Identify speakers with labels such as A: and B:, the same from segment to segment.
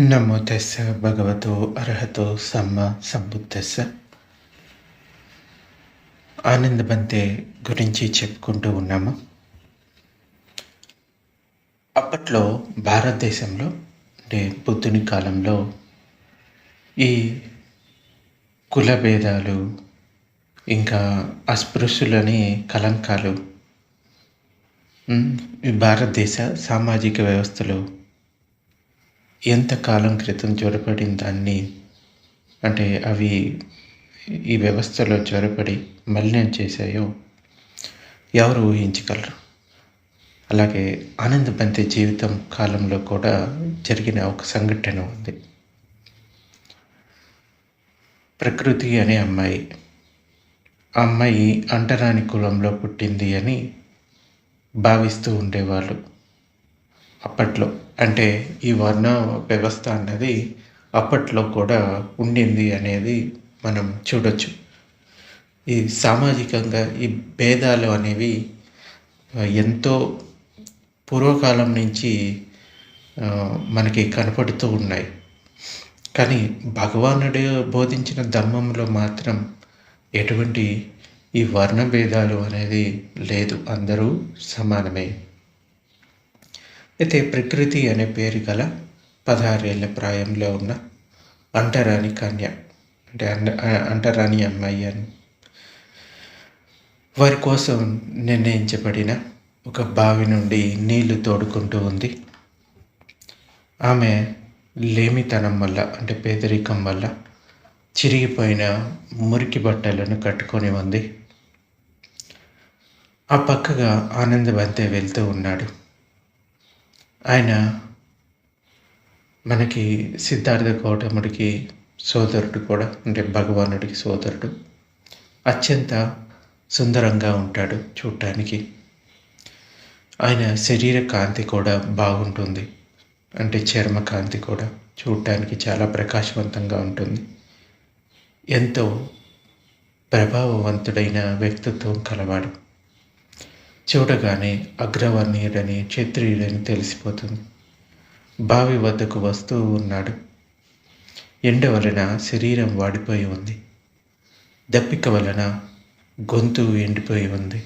A: నమో తెస్స భగవతో అర్హతో సమ్మ సంబుద్ధస్స ఆనందబంతే గురించి చెప్పుకుంటూ ఉన్నాము। అప్పట్లో భారతదేశంలో అంటే బుద్ధుని కాలంలో ఈ కుల భేదాలు ఇంకా అస్పృశ్యులని కలంకాలు ఈ భారతదేశ సామాజిక వ్యవస్థలో ఎంతకాలం క్రితం జ్వరపడిన దాన్ని? అంటే అవి ఈ వ్యవస్థలో జ్వరపడి మలినం చేశాయో ఎవరు ఊహించగలరు? అలాగే ఆనందబంతి జీవితం కాలంలో కూడా జరిగిన ఒక సంఘటన ఉంది. ప్రకృతి అనే అమ్మాయి. ఆ అమ్మాయి అంటరాని కులంలో పుట్టింది అని భావిస్తూ ఉండేవాళ్ళు అప్పట్లో. అంటే ఈ వర్ణ వ్యవస్థ అన్నది అప్పట్లో కూడా ఉండింది అనేది మనం చూడొచ్చు. ఈ సామాజికంగా ఈ భేదాలు అనేవి ఎంతో పూర్వకాలం నుంచి మనకి కనపడుతూ ఉన్నాయి. కానీ భగవానుడు బోధించిన ధర్మంలో మాత్రం ఎటువంటి ఈ వర్ణ భేదాలు అనేది లేదు. అందరూ సమానమే. అయితే ప్రకృతి అనే పేరు గల పదహారేళ్ళ ప్రాయంలో ఉన్న అంటరాని కన్య అంటే అంటరాని అమ్మాయి అని. వారి కోసం నిర్ణయించబడిన ఒక బావి నుండి నీళ్ళు తోడుకుంటూ ఉంది. ఆమె లేమితనం వల్ల అంటే పేదరికం వల్ల చిరిగిపోయిన మురికి బట్టలను కట్టుకొని ఉంది. ఆ పక్కగా ఆనందబంతే వెళ్తూ ఉన్నాడు. ఆయన మనకి సిద్ధార్థ గౌతముడికి సోదరుడు కూడా అంటే భగవానుడికి సోదరుడు. అత్యంత సుందరంగా ఉంటాడు చూడటానికి ఆయన శరీర కాంతి కూడా బాగుంటుంది. అంటే చర్మ కాంతి కూడా చూడటానికి చాలా ప్రకాశవంతంగా ఉంటుంది. ఎంతో ప్రభావవంతుడైన వ్యక్తిత్వం కలవాడు. చూడగానే అగ్రవర్ణీయుడని క్షత్రియుడని తెలిసిపోతుంది. బావి వద్దకు వస్తూ ఉన్నాడు. ఎండ వలన శరీరం వాడిపోయి ఉంది. దప్పిక వలన గొంతు ఎండిపోయి ఉంది.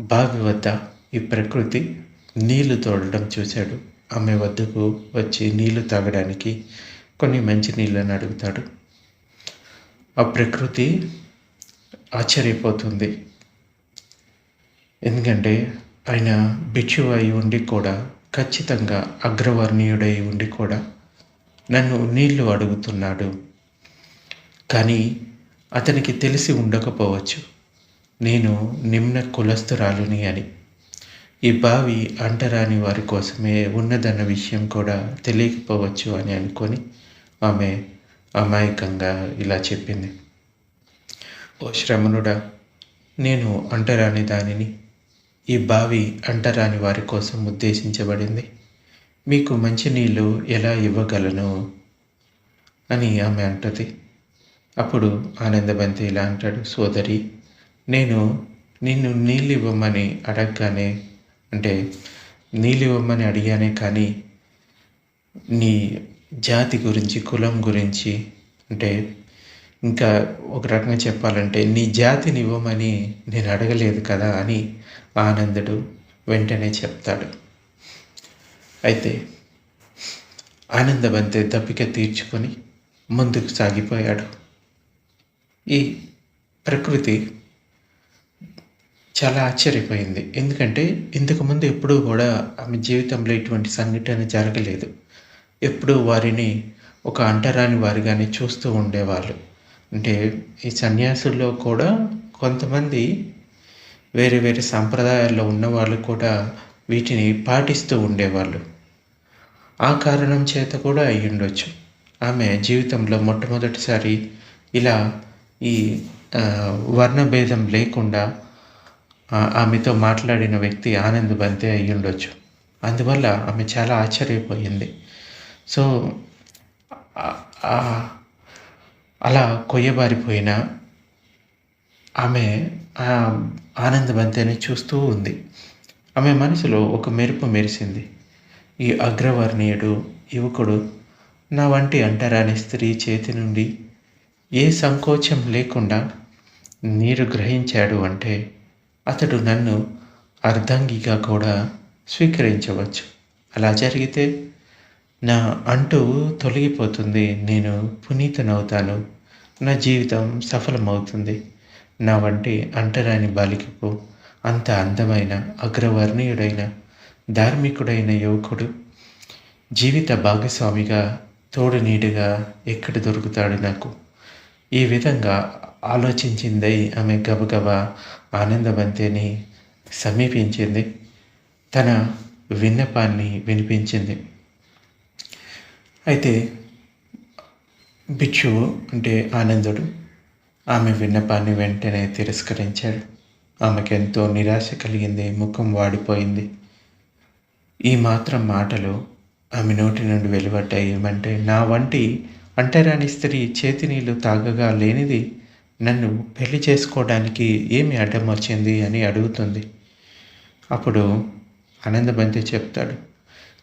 A: బావి వద్ద ఈ ప్రకృతి నీళ్ళు తోడడం చూశాడు. ఆమె వద్దకు వచ్చి నీళ్ళు తాగడానికి కొన్ని మంచి నీళ్ళని అడుగుతాడు. ఆ ప్రకృతి ఆశ్చర్యపోతుంది. ఎందుకంటే ఆయన బిచ్చు అయి ఉండి కూడా ఖచ్చితంగా అగ్రవర్ణీయుడై ఉండి కూడా నన్ను నీళ్ళు అడుగుతున్నాడు. కానీ అతనికి తెలిసి ఉండకపోవచ్చు. నేను నిమ్న కులస్తురాలుని అని. ఈ బావి అంటరాని వారి కోసమే ఉన్నదన్న విషయం కూడా తెలియకపోవచ్చు అని అనుకొని ఆమె అమాయకంగా ఇలా చెప్పింది. ఓ శ్రమణుడా నేను అంటరాని దానిని ఈ బావి అంటరాని వారి కోసం ఉద్దేశించబడింది. మీకు మంచినీళ్ళు ఎలా ఇవ్వగలను అని ఆమె అంటది. అప్పుడు ఆనందబంతి ఇలా అంటాడు సోదరి నేను నిన్ను నీళ్ళు ఇవ్వమని అడగగానే అంటే నీళ్ళు ఇవ్వమని అడిగానే కానీ నీ జాతి గురించి కులం గురించి అంటే ఇంకా ఒక రకంగా చెప్పాలంటే నీ జాతిని ఇవ్వమని నేను అడగలేదు కదా అని ఆనందుడు వెంటనే చెప్తాడు. అయితే ఆనందమంతే దప్పిక తీర్చుకొని ముందుకు సాగిపోయాడు. ఈ ప్రకృతి చాలా ఆశ్చర్యపోయింది. ఎందుకంటే ఇంతకుముందు ఎప్పుడూ కూడా ఆమె జీవితంలో ఇటువంటి సంఘటన జరగలేదు. ఎప్పుడూ వారిని ఒక అంటరాని వారిగానే చూస్తూ ఉండేవాళ్ళు. అంటే ఈ సన్యాసుల్లో కూడా కొంతమంది వేరే వేరే సాంప్రదాయాల్లో ఉన్నవాళ్ళు కూడా వీటిని పాటిస్తూ ఉండేవాళ్ళు. ఆ కారణం చేత కూడా అయి ఉండొచ్చు. ఆమె జీవితంలో మొట్టమొదటిసారి ఇలా ఈ వర్ణభేదం లేకుండా ఆమెతో మాట్లాడిన వ్యక్తి ఆనంద్ బంతే అయి ఉండొచ్చు. అందువల్ల ఆమె చాలా ఆశ్చర్యపోయింది. సో అలా కొయ్యబారిపోయిన ఆమె ఆ చూస్తూ ఉంది. ఆమె మనసులో ఒక మెరుపు మెరిసింది. ఈ అగ్రవర్ణీయుడు యువకుడు నా వంటి అంటరాని స్త్రీ చేతి నుండి ఏ సంకోచం లేకుండా నీరు గ్రహించాడు అంటే అతడు నన్ను అర్ధంగిగా కూడా స్వీకరించవచ్చు. అలా జరిగితే నా అంటూ తొలగిపోతుంది. నేను పునీతనవుతాను. నా జీవితం సఫలమవుతుంది. నా వంటి అంటరాని బాలికకు అంత అందమైన అగ్రవర్ణీయుడైన ధార్మికుడైన యువకుడు జీవిత భాగస్వామిగా తోడు నీడుగా ఎక్కడ దొరుకుతాడు నాకు? ఈ విధంగా ఆలోచించిందై ఆమె గబగబా ఆనందవంతిని సమీపించింది. తన విన్నపాన్ని వినిపించింది. అయితే భిక్షువు అంటే ఆనందుడు. ఆమె విన్నపాన్ని వెంటనే తిరస్కరించాడు. ఆమెకు ఎంతో నిరాశ కలిగింది. ముఖం వాడిపోయింది. ఈ మాత్రం మాటలు ఆమె నోటి నుండి వెలువడ్డాయి. ఏమంటే నా వంటి అంటరాని స్త్రీ చేతి నీళ్ళు తాగగా లేనిది నన్ను పెళ్ళి చేసుకోవడానికి ఏమి అడ్డం వచ్చింది అని అడుగుతుంది. అప్పుడు ఆనందబంతి చెప్తాడు.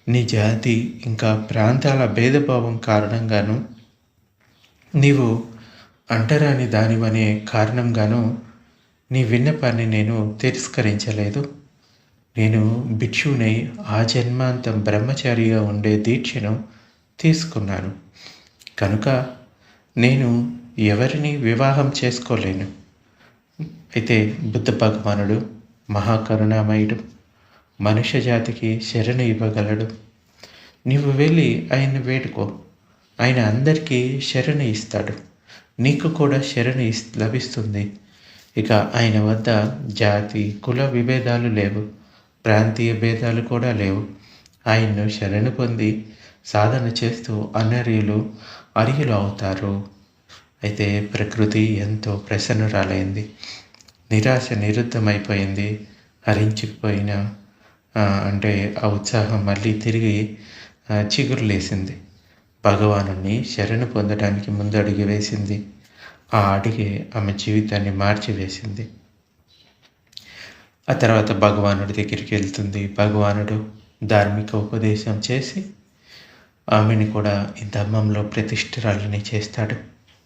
A: నీ జాతి ఇంకా ప్రాంతాల భేదభావం కారణంగాను నీవు అంటరాని దానివనే కారణంగాను నీ విన్నపాన్ని నేను తిరస్కరించలేదు. నేను భిక్షునై ఆ జన్మాంతం బ్రహ్మచారిగా ఉండే దీక్షను తీసుకున్నాను. కనుక నేను ఎవరిని వివాహం చేసుకోలేను. అయితే బుద్ధ భగవానుడు మహాకరుణామయుడు మనుష్య జాతికి శరణు ఇవ్వగలడు. నీవు వెళ్ళి ఆయన్ని వేడుకో. ఆయన అందరికీ శరణు ఇస్తాడు. నీకు కూడా శరణు లభిస్తుంది. ఇక ఆయన వద్ద జాతి కుల విభేదాలు లేవు. ప్రాంతీయ భేదాలు కూడా లేవు. ఆయన్ను శరణు పొంది సాధన చేస్తూ అనర్యులు అర్యులు అవుతారు. అయితే ప్రకృతి ఎంతో ప్రసన్నురాలైంది. నిరాశ నిరుద్ధమైపోయింది. హరించిపోయిన అంటే ఆ ఉత్సాహం మళ్ళీ తిరిగి చిగురులేసింది. భగవాను శరణు పొందడానికి ముందు అడుగు వేసింది. ఆ అడిగే ఆమె జీవితాన్ని మార్చివేసింది. ఆ తర్వాత భగవానుడి దగ్గరికి వెళ్తుంది. భగవానుడు ధార్మిక ఉపదేశం చేసి ఆమెని కూడా ఈ ధర్మంలో ప్రతిష్ఠరాలని చేస్తాడు.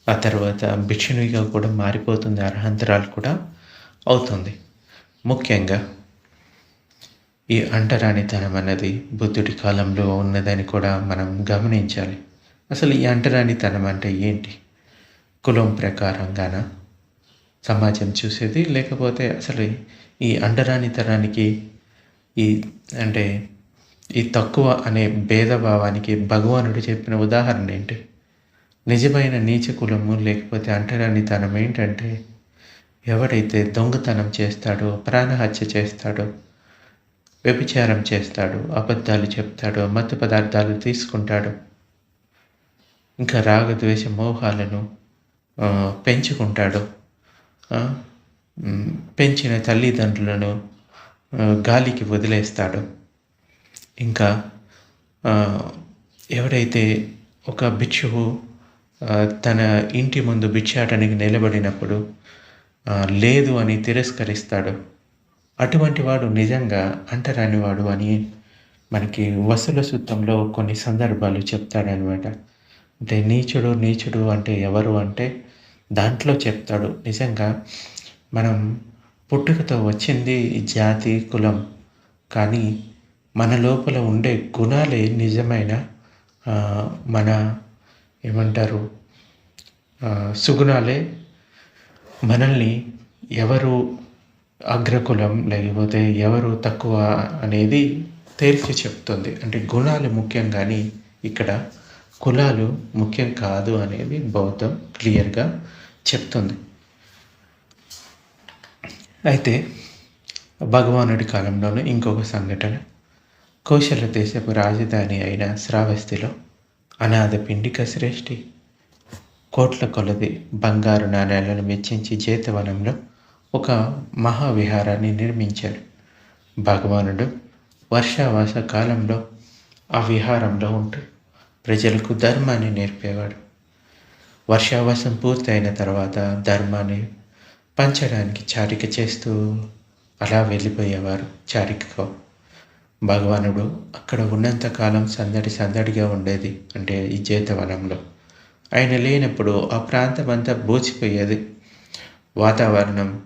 A: ఆ తర్వాత భిక్షునిగా కూడా మారిపోతుంది. అర్హంతరాలు కూడా అవుతుంది. ముఖ్యంగా ఈ అంటరానితనం అన్నది బుద్ధుడి కాలంలో ఉన్నదని కూడా మనం గమనించాలి. అసలు ఈ అంటరానితనం అంటే ఏంటి? కులం ప్రకారంగాన? సమాజం చూసేది లేకపోతే అసలు ఈ అంటరానితనానికి ఈ అంటే ఈ తక్కువ అనే భేదభావానికి భగవానుడు చెప్పిన ఉదాహరణ ఏంటి? నిజమైన నీచ కులము లేకపోతే అంటరానితనం ఏంటంటే ఎవడైతే దొంగతనం చేస్తాడో ప్రాణహత్య చేస్తాడో వ్యభిచారం చేస్తాడు అబద్ధాలు చెప్తాడు మత్తు పదార్థాలు తీసుకుంటాడు. ఇంకా రాగద్వేష మోహాలను పెంచుకుంటాడు. పెంచిన తల్లిదండ్రులను గాలికి వదిలేస్తాడు. ఇంకా ఎవరైతే ఒక భిక్షువు తన ఇంటి ముందు భిక్షాటనికి నిలబడినప్పుడు లేదు అని తిరస్కరిస్తాడు. అటువంటి వాడు నిజంగా అంటరాని వాడు అని మనకి వసుల సూత్రంలో కొన్ని సందర్భాలు చెప్తాడనమాట. అంటే నీచుడు నీచుడు అంటే ఎవరు అంటే దాంట్లో చెప్తాడు. నిజంగా మనం పుట్టుకతో వచ్చింది జాతి కులం కానీ మన లోపల ఉండే గుణాలే నిజమైన మన ఏమంటారు సుగుణాలే మనల్ని ఎవరు అగ్రకులం లేకపోతే ఎవరు తక్కువ అనేది తేల్చి చెప్తుంది. అంటే గుణాలు ముఖ్యం కానీ ఇక్కడ కులాలు ముఖ్యం కాదు అనేది బౌద్ధం క్లియర్గా చెప్తుంది. అయితే భగవానుడి కాలంలోనే ఇంకొక సంఘటన. కౌశల దేశపు రాజధాని అయిన శ్రావస్తిలో అనాథ పిండిక శ్రేష్ఠి. కోట్ల కొలది బంగారు నాణ్యాలను మెచ్చించి జేతవనంలో ఒక మహావిహారాన్ని నిర్మించాడు. భగవానుడు వర్షావాస కాలంలో ఆ విహారంలో ఉంటూ ప్రజలకు ధర్మాన్ని నేర్పేవాడు. వర్షావాసం పూర్తయిన తర్వాత ధర్మాన్ని పంచడానికి చారిక చేస్తూ అలా వెళ్ళిపోయేవారు చారికకు భగవానుడు అక్కడ ఉన్నంత కాలం సందడి సందడిగా ఉండేది అంటే ఈ జీతవనంలో. ఆయన లేనప్పుడు ఆ ప్రాంతం అంతా బోచిపోయేది. వాతావరణం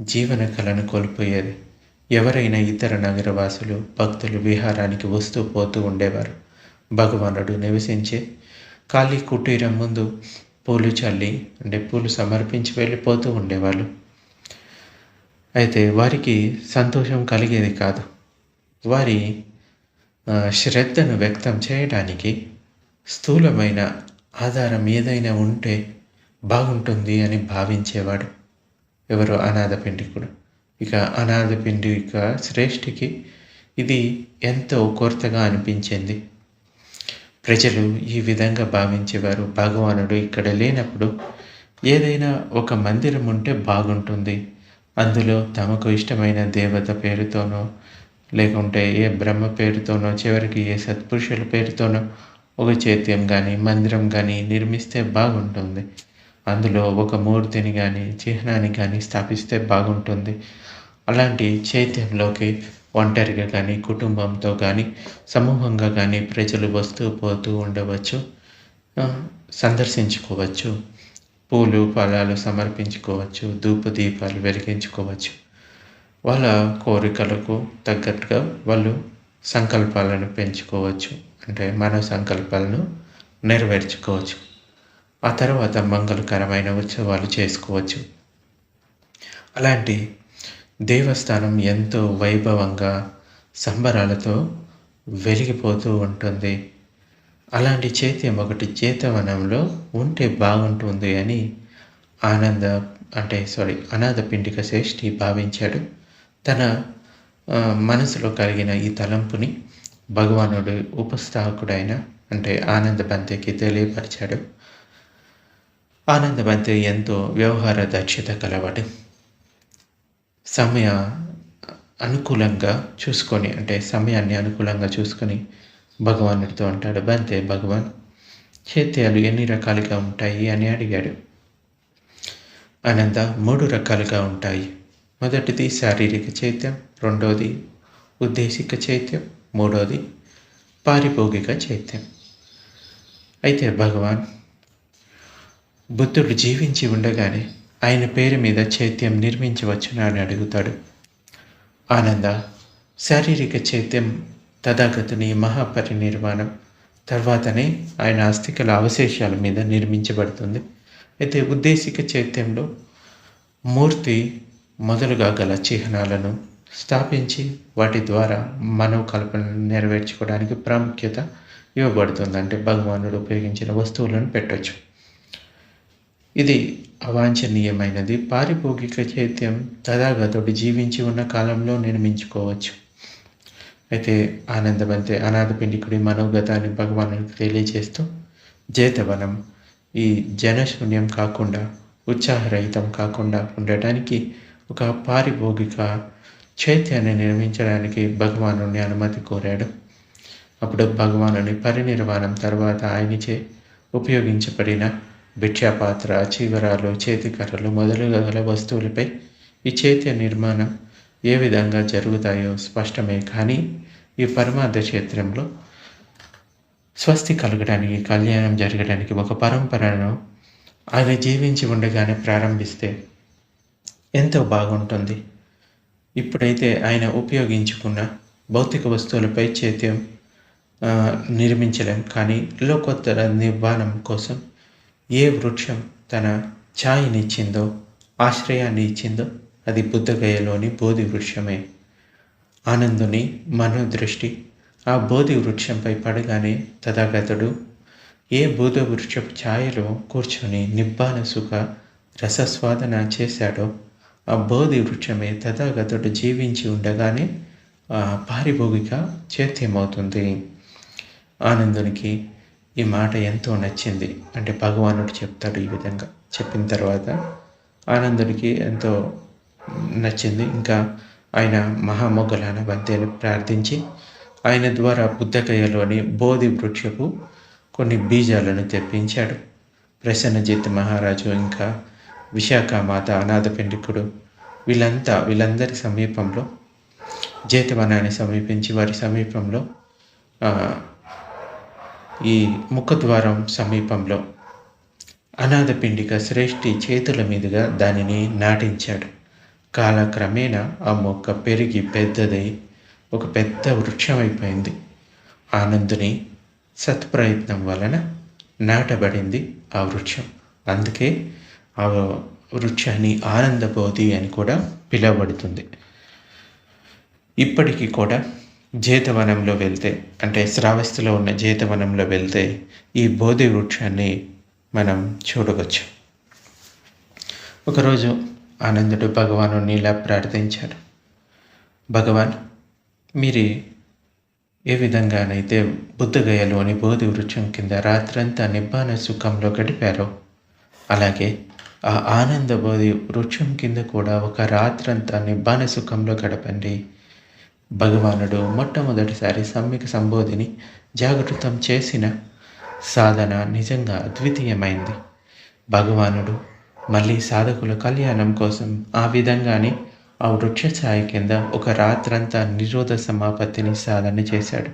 A: జీవన కళను కోల్పోయేది. ఎవరైనా ఇతర నగరవాసులు భక్తులు విహారానికి వస్తూ పోతూ ఉండేవారు. భగవానుడు నివసించే ఖాళీ కుటీరం ముందు పూలు చల్లి అంటే పూలు సమర్పించి వెళ్ళిపోతూ ఉండేవాళ్ళు. అయితే వారికి సంతోషం కలిగేది కాదు. వారి శ్రద్ధను వ్యక్తం చేయడానికి స్థూలమైన ఆధారం ఏదైనా ఉంటే బాగుంటుంది అని భావించేవాడు. ఎవరు అనాథ పిండికుడు. ఇక అనాథ పిండిక శ్రేష్ఠికి ఇది ఎంతో కొరతగా అనిపించింది. ప్రజలు ఈ విధంగా భావించేవారు. భగవానుడు ఇక్కడ లేనప్పుడు ఏదైనా ఒక మందిరం ఉంటే బాగుంటుంది. అందులో తమకు ఇష్టమైన దేవత పేరుతోనో లేకుంటే ఏ బ్రహ్మ పేరుతోనో చివరికి ఏ సత్పురుషుల పేరుతోనో ఒక చైత్యం కానీ మందిరం కానీ నిర్మిస్తే బాగుంటుంది. అందులో ఒక మూర్తిని కానీ చిహ్నాన్ని కానీ స్థాపిస్తే బాగుంటుంది. అలాంటి చైత్యంలోకి ఒంటరిగా కానీ కుటుంబంతో కానీ సమూహంగా కానీ ప్రజలు వస్తూ పోతూ ఉండవచ్చు. సందర్శించుకోవచ్చు. పూలు ఫలాలు సమర్పించుకోవచ్చు. ధూప దీపాలు వెలిగించుకోవచ్చు. వాళ్ళ కోరికలకు తగ్గట్టుగా వాళ్ళు సంకల్పాలను పెంచుకోవచ్చు. అంటే మన సంకల్పాలను నెరవేర్చుకోవచ్చు. ఆ తర్వాత మంగళకరమైన ఉత్సవాలు చేసుకోవచ్చు. అలాంటి దేవస్థానం ఎంతో వైభవంగా సంబరాలతో వెలిగిపోతూ ఉంటుంది. అలాంటి చైత్యం ఒకటి చేతవనంలో ఉంటే బాగుంటుంది అని ఆనంద అంటే సారీ అనాథ పిండిక శ్రేష్ఠి భావించాడు. తన మనసులో కలిగిన ఈ తలంపుని భగవానుడు ఉపస్థాకుడైన అంటే ఆనంద బంతికి తెలియపరిచాడు. ఆనందమంతి ఎంతో వ్యవహార దక్షత కలవాడు సమయ అనుకూలంగా చూసుకొని అంటే సమయాన్ని అనుకూలంగా చూసుకొని భగవానుడితో అంటాడు బంతే భగవాన్ చైత్యాలు ఎన్ని రకాలుగా ఉంటాయి? అని అడిగాడు. ఆనంద మూడు రకాలుగా ఉంటాయి. మొదటిది శారీరక చైత్యం రెండోది ఉద్దేశిక చైత్యం మూడోది పారిభోగిక చైత్యం. అయితే భగవాన్ బుద్ధుడు జీవించి ఉండగానే ఆయన పేరు మీద చైత్యం నిర్మించవచ్చునా అని అడుగుతాడు. ఆనంద శారీరక చైత్యం తథాగతుని మహాపరినిర్వాణం తర్వాతనే ఆయన అస్థికల అవశేషాల మీద నిర్మించబడుతుంది. అయితే ఉద్దేశిక చైత్యంలో మూర్తి మొదలుగా గల చిహ్నాలను స్థాపించి వాటి ద్వారా మనవ కల్పనను నెరవేర్చుకోవడానికి ప్రాముఖ్యత ఇవ్వబడుతుంది అంటే భగవానుడు ఉపయోగించిన వస్తువులను పెట్టవచ్చు ఇది అవాంఛనీయమైనది. పారిభోగిక చైత్యం తథాగతుడు జీవించి ఉన్న కాలంలో నిర్మించుకోవచ్చు. అయితే ఆనందవంతే అనాథ పిండికుడి మనోగతాన్ని భగవానుడికి తెలియజేస్తూ జేతవనం ఈ జనశూన్యం కాకుండా ఉత్సాహరహితం కాకుండా ఉండటానికి ఒక పారిభోగిక చైత్యాన్ని నిర్మించడానికి భగవాను అనుమతి కోరాడు. అప్పుడు భగవానుని పరినిర్వాణం తర్వాత ఆయనచే ఉపయోగించబడిన భిక్షాపాత్ర చీవరాలు చేతికర్రలు మొదలుగా గల వస్తువులపై ఈ చైత్య నిర్మాణం ఏ విధంగా జరుగుతాయో స్పష్టమే కానీ ఈ పరమార్థ క్షేత్రంలో స్వస్తి కలగడానికి కళ్యాణం జరగడానికి ఒక పరంపరను ఆయన జీవించి ఉండగానే ప్రారంభిస్తే ఎంతో బాగుంటుంది. ఇప్పుడైతే ఆయన ఉపయోగించుకున్న భౌతిక వస్తువులపై చైత్యం నిర్మించలేం కానీ లోకోత్తర నిర్మాణం కోసం ఏ వృక్షం తన ఛాయనిచ్చిందో ఆశ్రయాన్ని ఇచ్చిందో అది బుద్ధగయలోని బోధి వృక్షమే. ఆనందుని మనోదృష్టి ఆ బోధి వృక్షంపై పడగానే తథాగతుడు ఏ బోధ వృక్షపు ఛాయలో కూర్చొని నిబ్బాన సుఖ రసస్వాదన చేశాడో ఆ బోధి వృక్షమే తథాగతుడు జీవించి ఉండగానే పారిభోగిక చైత్యమవుతుంది. ఆనందునికి ఈ మాట ఎంతో నచ్చింది. అంటే భగవానుడు చెప్తాడు ఈ విధంగా. చెప్పిన తర్వాత ఆనందుడికి ఎంతో నచ్చింది. ఇంకా ఆయన మహామొగ్గలాన బంతేలు ప్రార్థించి ఆయన ద్వారా బుద్ధకయ్యలోని బోధి వృక్షపు కొన్ని బీజాలను తెప్పించాడు. ప్రసన్నజిత్ మహారాజు ఇంకా విశాఖ మాత అనాథ పెండికుడు వీళ్ళంతా వీళ్ళందరి సమీపంలో జేతవనాన్ని సమీపించి వారి సమీపంలో ఈ ముఖద్వారం సమీపంలో. అనాథ పిండిక శ్రేష్ఠి చేతుల మీదుగా దానిని నాటించాడు. కాలక్రమేణా ఆ మొక్క పెరిగి పెద్దదై ఒక పెద్ద వృక్షం అయిపోయింది ఆనందుని సత్ప్రయత్నం వలన నాటబడింది ఆ వృక్షం. అందుకే ఆ వృక్షాన్ని ఆనందబోధి అని కూడా పిలువబడుతుంది. ఇప్పటికీ కూడా జేతవనంలో వెళ్తే అంటే శ్రావస్తిలో ఉన్న జేతవనంలో వెళ్తే ఈ బోధి వృక్షాన్ని మనం చూడవచ్చు. ఒకరోజు ఆనందుడు భగవాను ఇలా ప్రార్థించాడు భగవాన్ మీరు ఏ విధంగానైతే బుద్ధగయలోని బోధి వృక్షం కింద రాత్రంతా నిబ్బాన సుఖంలో గడిపారో అలాగే ఆ ఆనంద బోధి వృక్షం కింద కూడా ఒక రాత్రంతా నిబ్బాన సుఖంలో గడపండి భగవానుడు మొట్టమొదటిసారి సమ్మిక సంబోధిని జాగృతం చేసిన సాధన నిజంగా అద్వితీయమైంది. భగవానుడు మళ్ళీ సాధకుల కళ్యాణం కోసం ఆ విధంగానే ఆ వృక్ష ఛాయ కింద ఒక రాత్రంతా నిరోధ సమాపత్తిని సాధన చేశాడు.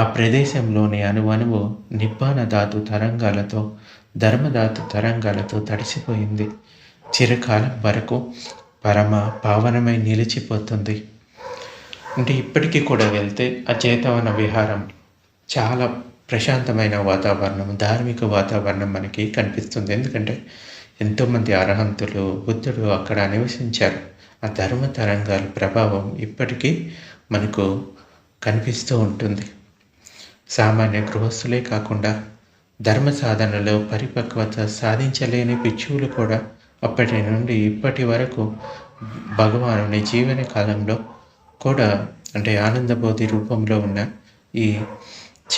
A: ఆ ప్రదేశంలోని అనువనువు నిబ్బాన ధాతు తరంగాలతో ధర్మధాతు తరంగాలతో తడిసిపోయింది. చిరకాలం వరకు పరమ పావనమై నిలిచిపోతుంది. అంటే ఇప్పటికీ కూడా వెళ్తే ఆ చేతవన విహారం చాలా ప్రశాంతమైన వాతావరణం ధార్మిక వాతావరణం మనకి కనిపిస్తుంది. ఎందుకంటే ఎంతోమంది అర్హంతులు బుద్ధుడు అక్కడ నివసించారు. ఆ ధర్మ తరంగాల ప్రభావం ఇప్పటికీ మనకు కనిపిస్తూ ఉంటుంది. సామాన్య గృహస్థులే కాకుండా ధర్మ సాధనలో పరిపక్వత సాధించలేని పిచ్చువులు కూడా అప్పటి నుండి ఇప్పటి వరకు భగవానుని జీవన కాలంలో కూడా అంటే ఆనందబోధి రూపంలో ఉన్న ఈ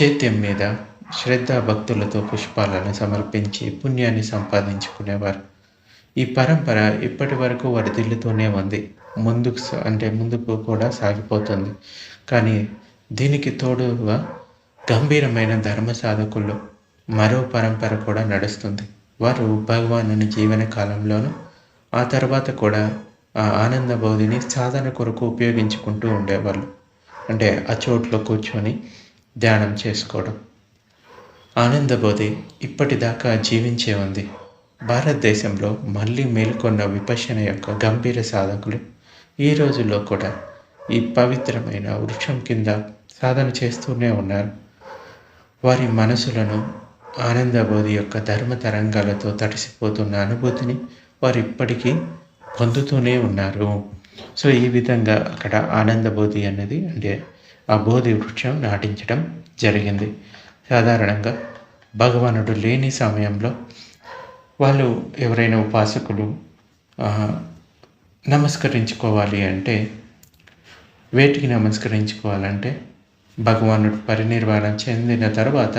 A: చైత్యం మీద శ్రద్ధ భక్తులతో పుష్పాలను సమర్పించి పుణ్యాన్ని సంపాదించుకునేవారు. ఈ పరంపర ఇప్పటి వరకు వరదిల్లుతూనే ఉంది. ముందుకు అంటే ముందుకు కూడా సాగిపోతుంది. కానీ దీనికి తోడుగా గంభీరమైన ధర్మ సాధకులు మరో పరంపర కూడా నడుస్తుంది. వారు భగవాను జీవన కాలంలోనూ ఆ తర్వాత కూడా ఆ ఆనంద బోధిని సాధన కొరకు ఉపయోగించుకుంటూ ఉండేవాళ్ళు. అంటే ఆ చోట్లో కూర్చొని ధ్యానం చేసుకోవడం. ఆనందబోధి ఇప్పటిదాకా జీవించే ఉంది. భారతదేశంలో మళ్ళీ మేల్కొన్న విపశన యొక్క గంభీర సాధకులు ఈ రోజుల్లో కూడా ఈ పవిత్రమైన వృక్షం కింద సాధన చేస్తూనే ఉన్నారు. వారి మనసులను ఆనందబోధి యొక్క ధర్మ తరంగాలతో తడిసిపోతున్న అనుభూతిని వారు ఇప్పటికీ పొందుతూనే ఉన్నారు. సో ఈ విధంగా అక్కడ ఆనందబోధి అన్నది అంటే ఆ బోధి వృక్షం నాటించడం జరిగింది. సాధారణంగా భగవానుడు లేని సమయంలో వాళ్ళు ఎవరైనా ఉపాసకులు నమస్కరించుకోవాలి అంటే వేటికి నమస్కరించుకోవాలంటే భగవానుడు పరినిర్వాణం చెందిన తర్వాత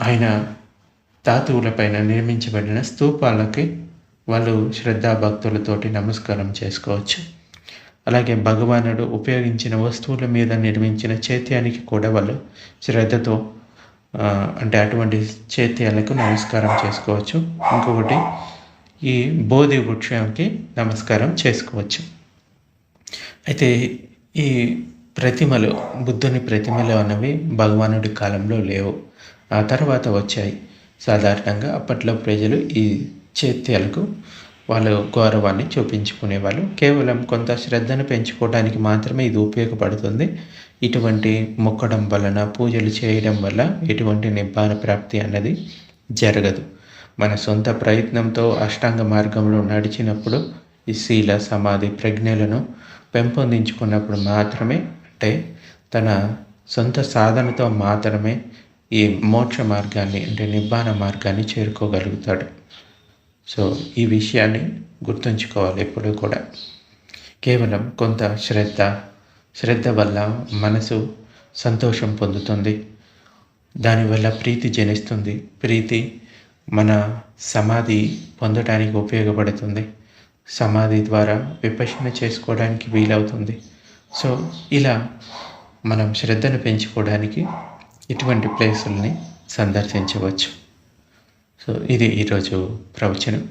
A: ఆయన ధాతువులపైన నిర్మించబడిన స్తూపాలకి వాళ్ళు శ్రద్ధాభక్తులతోటి నమస్కారం చేసుకోవచ్చు. అలాగే భగవానుడు ఉపయోగించిన వస్తువుల మీద నిర్మించిన చైత్యానికి కూడా వాళ్ళు శ్రద్ధతో అంటే అటువంటి చైత్యాలకు నమస్కారం చేసుకోవచ్చు. ఇంకొకటి ఈ బోధి వృక్షంకి నమస్కారం చేసుకోవచ్చు. అయితే ఈ ప్రతిమలు బుద్ధుని ప్రతిమలు అనేవి భగవానుడి కాలంలో లేవు. ఆ తర్వాత వచ్చాయి. సాధారణంగా అప్పట్లో ప్రజలు ఈ చేత్యాలకు వాళ్ళ గౌరవాన్ని చూపించుకునేవాళ్ళు. కేవలం కొంత శ్రద్ధను పెంచుకోవడానికి మాత్రమే ఇది ఉపయోగపడుతుంది. ఇటువంటి మొక్కడం వలన పూజలు చేయడం వల్ల ఎటువంటి నిబ్బాన ప్రాప్తి అన్నది జరగదు. మన సొంత ప్రయత్నంతో అష్టాంగ మార్గంలో నడిచినప్పుడు ఈ శీల సమాధి ప్రజ్ఞలను పెంపొందించుకున్నప్పుడు మాత్రమే అంటే తన సొంత సాధనతో మాత్రమే ఈ మోక్ష మార్గాన్ని అంటే నిబ్బాన మార్గాన్ని చేరుకోగలుగుతాడు. సో ఈ విషయాన్ని గుర్తుంచుకోవాలి ఎప్పుడూ కూడా. కేవలం కొంత శ్రద్ధ శ్రద్ధ వల్ల మనసు సంతోషం పొందుతుంది. దానివల్ల ప్రీతి జనిస్తుంది. ప్రీతి మన సమాధి పొందడానికి ఉపయోగపడుతుంది. సమాధి ద్వారా విపశన చేసుకోవడానికి వీలవుతుంది. సో ఇలా మనం శ్రద్ధను పెంచుకోవడానికి ఇటువంటి ప్లేసుల్ని సందర్శించవచ్చు. సో ఇది ఈరోజు ప్రవచనం.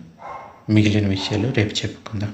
A: మిగిలిన విషయాలు రేపు చెప్పుకుందాం.